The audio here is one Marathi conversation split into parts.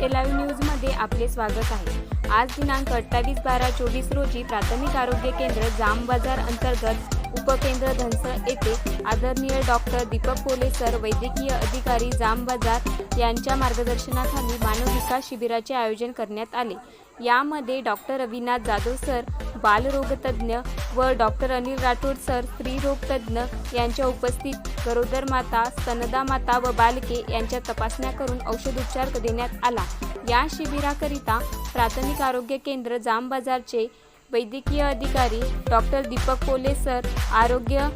लाईव्ह न्यूजमध्ये आपले स्वागत आहे. आज दिनांक अठ्ठावीस बारा चोवीस रोजी प्राथमिक आरोग्य केंद्र जाम बाजार अंतर्गत उपकेंद्र धनसर येथे आदरणीय डॉक्टर दीपक पोले सर वैद्यकीय अधिकारी जाम बाजार यांच्या मार्गदर्शनाखाली मानव विकास शिबिराचे आयोजन करण्यात आले. यामध्ये डॉक्टर रविनाथ जाधव सर बालरोगतज्ञ व डॉक्टर अनिल राठोड सर स्त्रीरोगतज्ञ यांच्या उपस्थित गरोदर माता स्तनदा माता व बालके यांच्या तपासण्या करून औषधोपचार देण्यात आला. या शिबिराकरिता प्राथमिक आरोग्य केंद्र जाम बाजारचे वैद्यकीय अधिकारी डॉक्टर दीपक पोले सर आरोग्य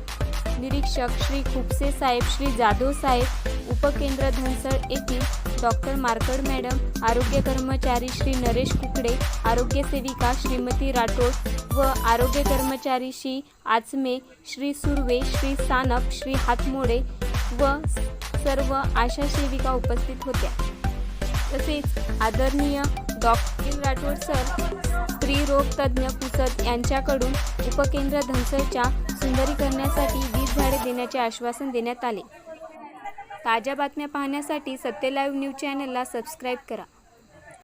निरीक्षक श्री खुपसे साहेब श्री जाधव साहेब उपकेंद्र धनसळ येथील डॉक्टर मार्कड मॅडम आरोग्य कर्मचारी श्री नरेश कुकडे आरोग्य सेविका श्रीमती राठोड व आरोग्य कर्मचारी श्री आचमे श्री सुर्वे श्री सानप श्री हातमोडे व सर्व आशा सेविका उपस्थित होत्या. तसेच आदरणीय डॉक्टर राठोड सर स्त्रीरोग तज्ज्ञ पुसद यांच्याकडून उपकेंद्र धनसरच्या सुंदरीकरणासाठी वीज झाडे देण्याचे आश्वासन देण्यात आले. ताज्या बातम्या पाहण्यासाठी सत्य लाईव्ह न्यूज चॅनलला सबस्क्राईब करा.